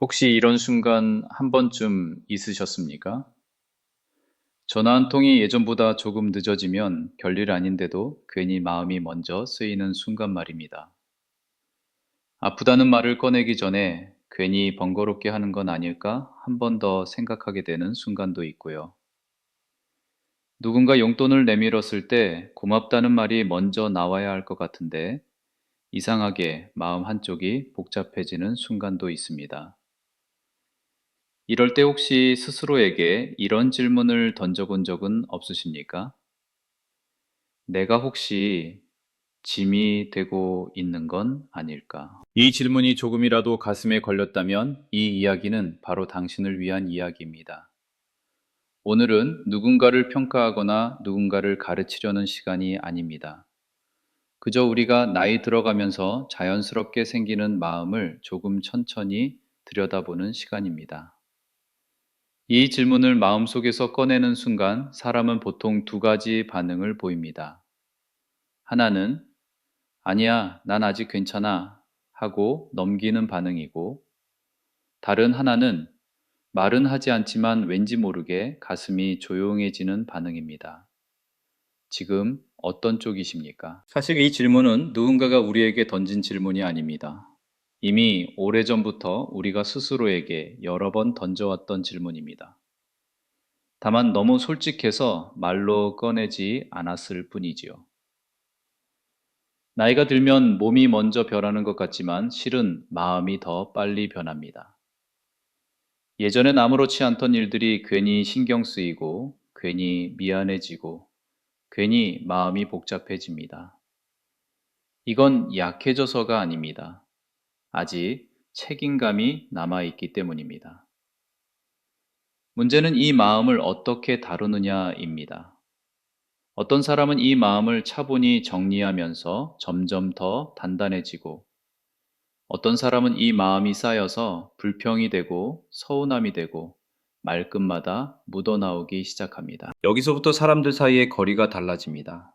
혹시 이런 순간 한 번쯤 있으셨습니까? 전화 한 통이 예전보다 조금 늦어지면 별일 아닌데도 괜히 마음이 먼저 쓰이는 순간 말입니다. 아프다는 말을 꺼내기 전에 괜히 번거롭게 하는 건 아닐까 한 번 더 생각하게 되는 순간도 있고요. 누군가 용돈을 내밀었을 때 고맙다는 말이 먼저 나와야 할 것 같은데 이상하게 마음 한쪽이 복잡해지는 순간도 있습니다. 이럴 때 혹시 스스로에게 이런 질문을 던져본 적은 없으십니까? 내가 혹시 짐이 되고 있는 건 아닐까? 이 질문이 조금이라도 가슴에 걸렸다면 이 이야기는 바로 당신을 위한 이야기입니다. 오늘은 누군가를 평가하거나 누군가를 가르치려는 시간이 아닙니다. 그저 우리가 나이 들어가면서 자연스럽게 생기는 마음을 조금 천천히 들여다보는 시간입니다. 이 질문을 마음속에서 꺼내는 순간 사람은 보통 두 가지 반응을 보입니다. 하나는 아니야, 난 아직 괜찮아 하고 넘기는 반응이고 다른 하나는 말은 하지 않지만 왠지 모르게 가슴이 조용해지는 반응입니다. 지금 어떤 쪽이십니까? 사실 이 질문은 누군가가 우리에게 던진 질문이 아닙니다. 이미 오래전부터 우리가 스스로에게 여러 번 던져왔던 질문입니다. 다만 너무 솔직해서 말로 꺼내지 않았을 뿐이지요. 나이가 들면 몸이 먼저 변하는 것 같지만 실은 마음이 더 빨리 변합니다. 예전엔 아무렇지 않던 일들이 괜히 신경 쓰이고, 괜히 미안해지고, 괜히 마음이 복잡해집니다. 이건 약해져서가 아닙니다. 아직 책임감이 남아있기 때문입니다. 문제는 이 마음을 어떻게 다루느냐입니다. 어떤 사람은 이 마음을 차분히 정리하면서 점점 더 단단해지고, 어떤 사람은 이 마음이 쌓여서 불평이 되고 서운함이 되고 말끝마다 묻어나오기 시작합니다. 여기서부터 사람들 사이의 거리가 달라집니다.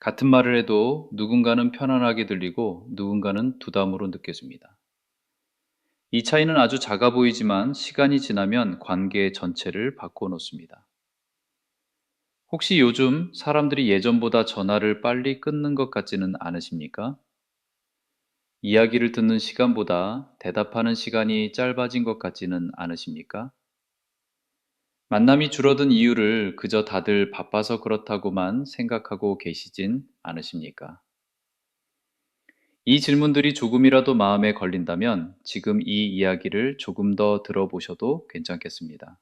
같은 말을 해도 누군가는 편안하게 들리고 누군가는 두담으로 느껴집니다. 이 차이는 아주 작아 보이지만 시간이 지나면 관계 전체를 바꿔놓습니다. 혹시 요즘 사람들이 예전보다 전화를 빨리 끊는 것 같지는 않으십니까? 이야기를 듣는 시간보다 대답하는 시간이 짧아진 것 같지는 않으십니까? 만남이 줄어든 이유를 그저 다들 바빠서 그렇다고만 생각하고 계시진 않으십니까? 이 질문들이 조금이라도 마음에 걸린다면 지금 이 이야기를 조금 더 들어보셔도 괜찮겠습니다.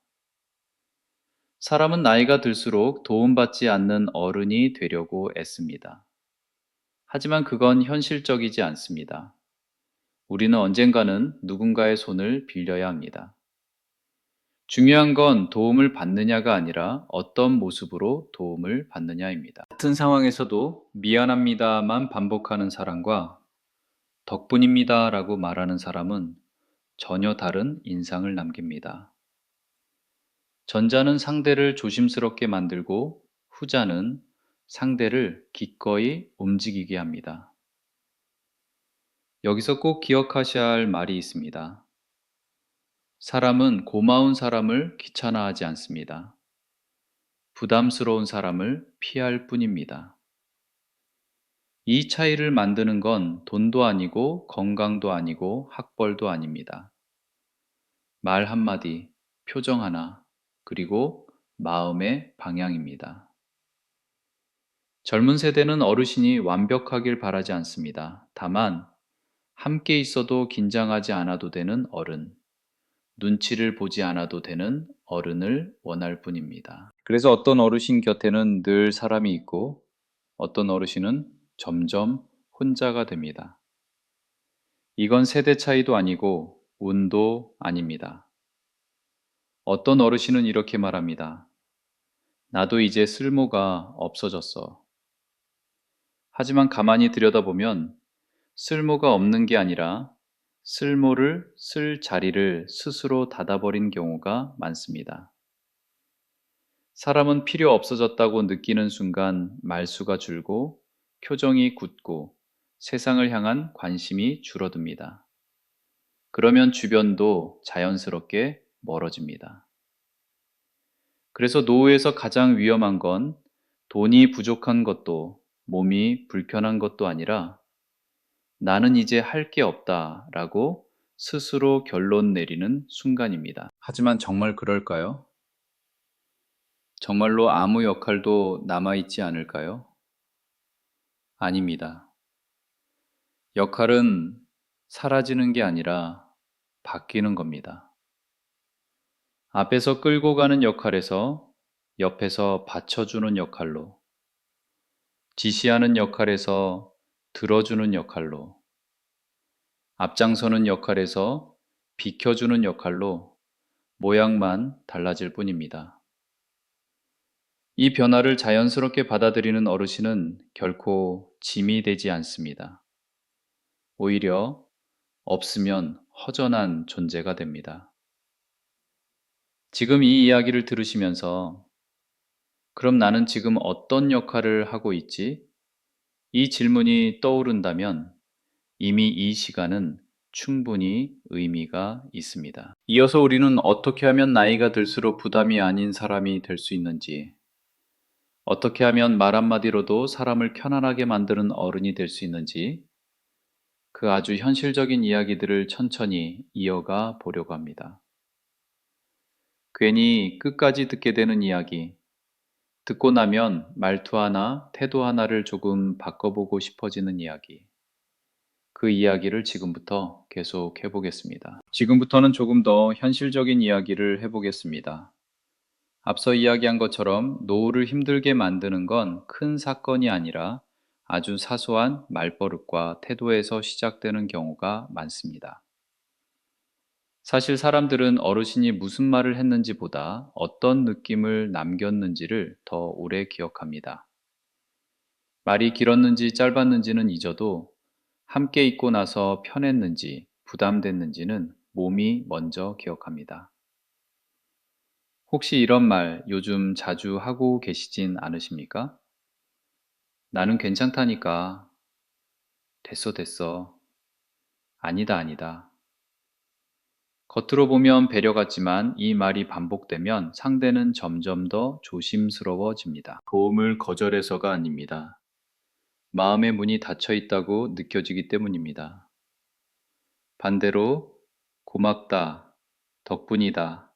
사람은 나이가 들수록 도움받지 않는 어른이 되려고 애씁니다. 하지만 그건 현실적이지 않습니다. 우리는 언젠가는 누군가의 손을 빌려야 합니다. 중요한 건 도움을 받느냐가 아니라 어떤 모습으로 도움을 받느냐입니다. 같은 상황에서도 미안합니다만 반복하는 사람과 덕분입니다 라고 말하는 사람은 전혀 다른 인상을 남깁니다. 전자는 상대를 조심스럽게 만들고 후자는 상대를 기꺼이 움직이게 합니다. 여기서 꼭 기억하셔야 할 말이 있습니다. 사람은 고마운 사람을 귀찮아하지 않습니다. 부담스러운 사람을 피할 뿐입니다. 이 차이를 만드는 건 돈도 아니고 건강도 아니고 학벌도 아닙니다. 말 한마디, 표정 하나, 그리고 마음의 방향입니다. 젊은 세대는 어르신이 완벽하길 바라지 않습니다. 다만, 함께 있어도 긴장하지 않아도 되는 어른, 눈치를 보지 않아도 되는 어른을 원할 뿐입니다. 그래서 어떤 어르신 곁에는 늘 사람이 있고 어떤 어르신은 점점 혼자가 됩니다. 이건 세대 차이도 아니고 운도 아닙니다. 어떤 어르신은 이렇게 말합니다. 나도 이제 쓸모가 없어졌어. 하지만 가만히 들여다보면 쓸모가 없는 게 아니라 쓸모를 쓸 자리를 스스로 닫아버린 경우가 많습니다. 사람은 필요 없어졌다고 느끼는 순간 말수가 줄고 표정이 굳고 세상을 향한 관심이 줄어듭니다. 그러면 주변도 자연스럽게 멀어집니다. 그래서 노후에서 가장 위험한 건 돈이 부족한 것도 몸이 불편한 것도 아니라 나는 이제 할 게 없다 라고 스스로 결론 내리는 순간입니다. 하지만 정말 그럴까요? 정말로 아무 역할도 남아있지 않을까요? 아닙니다. 역할은 사라지는 게 아니라 바뀌는 겁니다. 앞에서 끌고 가는 역할에서 옆에서 받쳐주는 역할로, 지시하는 역할에서 들어주는 역할로, 앞장서는 역할에서 비켜주는 역할로 모양만 달라질 뿐입니다. 이 변화를 자연스럽게 받아들이는 어르신은 결코 짐이 되지 않습니다. 오히려 없으면 허전한 존재가 됩니다. 지금 이 이야기를 들으시면서 그럼 나는 지금 어떤 역할을 하고 있지? 이 질문이 떠오른다면 이미 이 시간은 충분히 의미가 있습니다. 이어서 우리는 어떻게 하면 나이가 들수록 부담이 아닌 사람이 될 수 있는지, 어떻게 하면 말 한마디로도 사람을 편안하게 만드는 어른이 될 수 있는지, 그 아주 현실적인 이야기들을 천천히 이어가 보려고 합니다. 괜히 끝까지 듣게 되는 이야기, 듣고 나면 말투 하나, 태도 하나를 조금 바꿔보고 싶어지는 이야기. 그 이야기를 지금부터 계속 해보겠습니다. 지금부터는 조금 더 현실적인 이야기를 해보겠습니다. 앞서 이야기한 것처럼 노후를 힘들게 만드는 건 큰 사건이 아니라 아주 사소한 말버릇과 태도에서 시작되는 경우가 많습니다. 사실 사람들은 어르신이 무슨 말을 했는지 보다 어떤 느낌을 남겼는지를 더 오래 기억합니다. 말이 길었는지 짧았는지는 잊어도 함께 있고 나서 편했는지 부담됐는지는 몸이 먼저 기억합니다. 혹시 이런 말 요즘 자주 하고 계시진 않으십니까? 나는 괜찮다니까. 됐어, 됐어. 아니다, 아니다. 겉으로 보면 배려 같지만 이 말이 반복되면 상대는 점점 더 조심스러워집니다. 도움을 거절해서가 아닙니다. 마음의 문이 닫혀 있다고 느껴지기 때문입니다. 반대로 고맙다, 덕분이다,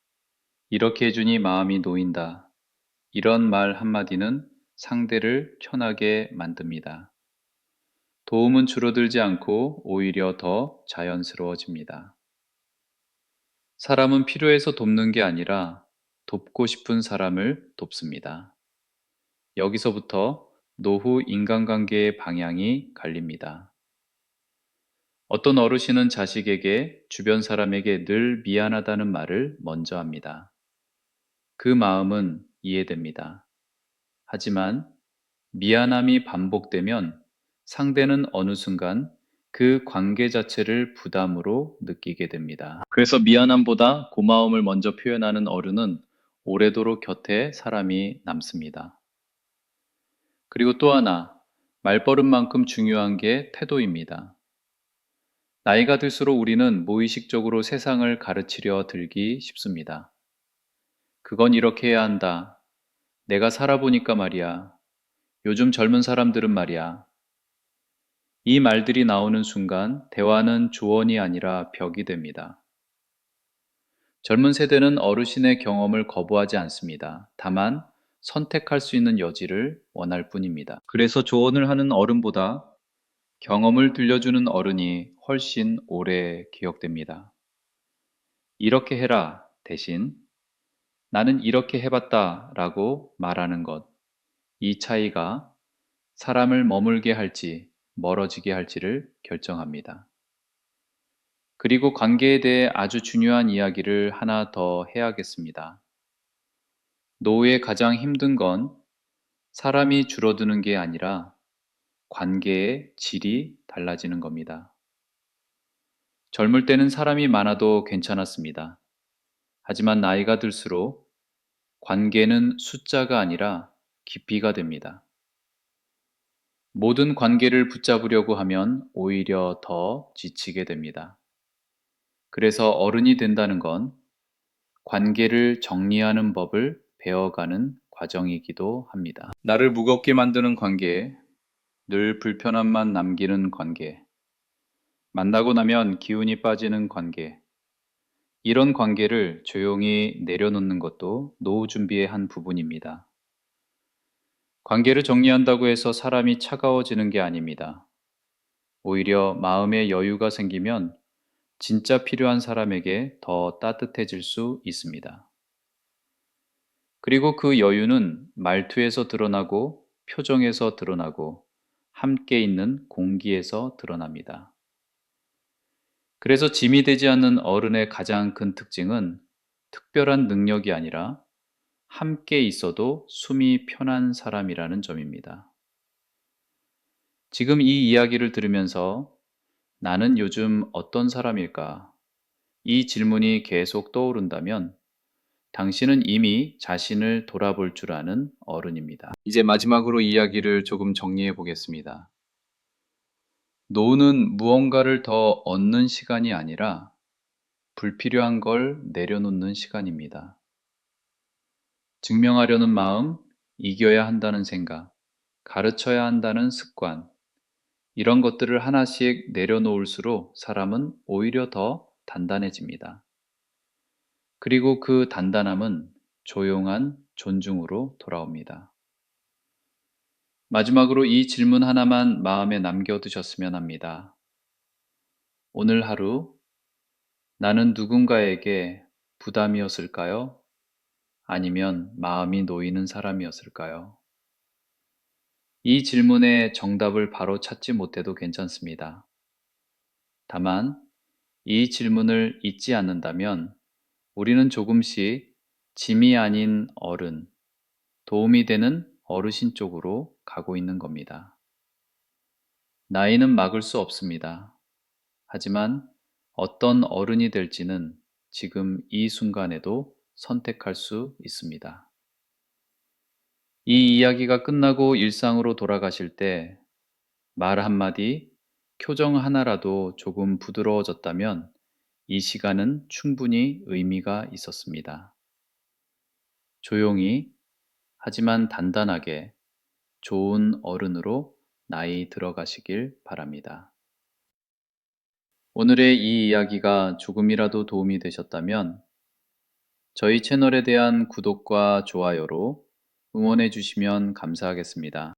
이렇게 해주니 마음이 놓인다. 이런 말 한마디는 상대를 편하게 만듭니다. 도움은 줄어들지 않고 오히려 더 자연스러워집니다. 사람은 필요해서 돕는 게 아니라 돕고 싶은 사람을 돕습니다. 여기서부터 노후 인간관계의 방향이 갈립니다. 어떤 어르신은 자식에게 주변 사람에게 늘 미안하다는 말을 먼저 합니다. 그 마음은 이해됩니다. 하지만 미안함이 반복되면 상대는 어느 순간 그 관계 자체를 부담으로 느끼게 됩니다. 그래서 미안함보다 고마움을 먼저 표현하는 어른은 오래도록 곁에 사람이 남습니다. 그리고 또 하나, 말버릇만큼 중요한 게 태도입니다. 나이가 들수록 우리는 무의식적으로 세상을 가르치려 들기 쉽습니다. 그건 이렇게 해야 한다. 내가 살아보니까 말이야. 요즘 젊은 사람들은 말이야. 이 말들이 나오는 순간 대화는 조언이 아니라 벽이 됩니다. 젊은 세대는 어르신의 경험을 거부하지 않습니다. 다만 선택할 수 있는 여지를 원할 뿐입니다. 그래서 조언을 하는 어른보다 경험을 들려주는 어른이 훨씬 오래 기억됩니다. 이렇게 해라 대신 나는 이렇게 해봤다 라고 말하는 것. 이 차이가 사람을 머물게 할지 멀어지게 할지를 결정합니다. 그리고 관계에 대해 아주 중요한 이야기를 하나 더 해야겠습니다. 노후에 가장 힘든 건 사람이 줄어드는 게 아니라 관계의 질이 달라지는 겁니다. 젊을 때는 사람이 많아도 괜찮았습니다. 하지만 나이가 들수록 관계는 숫자가 아니라 깊이가 됩니다. 모든 관계를 붙잡으려고 하면 오히려 더 지치게 됩니다. 그래서 어른이 된다는 건 관계를 정리하는 법을 배워가는 과정이기도 합니다. 나를 무겁게 만드는 관계, 늘 불편함만 남기는 관계, 만나고 나면 기운이 빠지는 관계, 이런 관계를 조용히 내려놓는 것도 노후 준비의 한 부분입니다. 관계를 정리한다고 해서 사람이 차가워지는 게 아닙니다. 오히려 마음의 여유가 생기면 진짜 필요한 사람에게 더 따뜻해질 수 있습니다. 그리고 그 여유는 말투에서 드러나고 표정에서 드러나고 함께 있는 공기에서 드러납니다. 그래서 짐이 되지 않는 어른의 가장 큰 특징은 특별한 능력이 아니라 함께 있어도 숨이 편한 사람이라는 점입니다. 지금 이 이야기를 들으면서 나는 요즘 어떤 사람일까? 이 질문이 계속 떠오른다면 당신은 이미 자신을 돌아볼 줄 아는 어른입니다. 이제 마지막으로 이야기를 조금 정리해 보겠습니다. 노후는 무언가를 더 얻는 시간이 아니라 불필요한 걸 내려놓는 시간입니다. 증명하려는 마음, 이겨야 한다는 생각, 가르쳐야 한다는 습관, 이런 것들을 하나씩 내려놓을수록 사람은 오히려 더 단단해집니다. 그리고 그 단단함은 조용한 존중으로 돌아옵니다. 마지막으로 이 질문 하나만 마음에 남겨두셨으면 합니다. 오늘 하루 나는 누군가에게 부담이었을까요? 아니면 마음이 놓이는 사람이었을까요? 이 질문의 정답을 바로 찾지 못해도 괜찮습니다. 다만 이 질문을 잊지 않는다면 우리는 조금씩 짐이 아닌 어른, 도움이 되는 어르신 쪽으로 가고 있는 겁니다. 나이는 막을 수 없습니다. 하지만 어떤 어른이 될지는 지금 이 순간에도 선택할 수 있습니다. 이 이야기가 끝나고 일상으로 돌아가실 때 말 한마디, 표정 하나라도 조금 부드러워졌다면 이 시간은 충분히 의미가 있었습니다. 조용히 하지만 단단하게 좋은 어른으로 나이 들어가시길 바랍니다. 오늘의 이 이야기가 조금이라도 도움이 되셨다면 저희 채널에 대한 구독과 좋아요로 응원해 주시면 감사하겠습니다.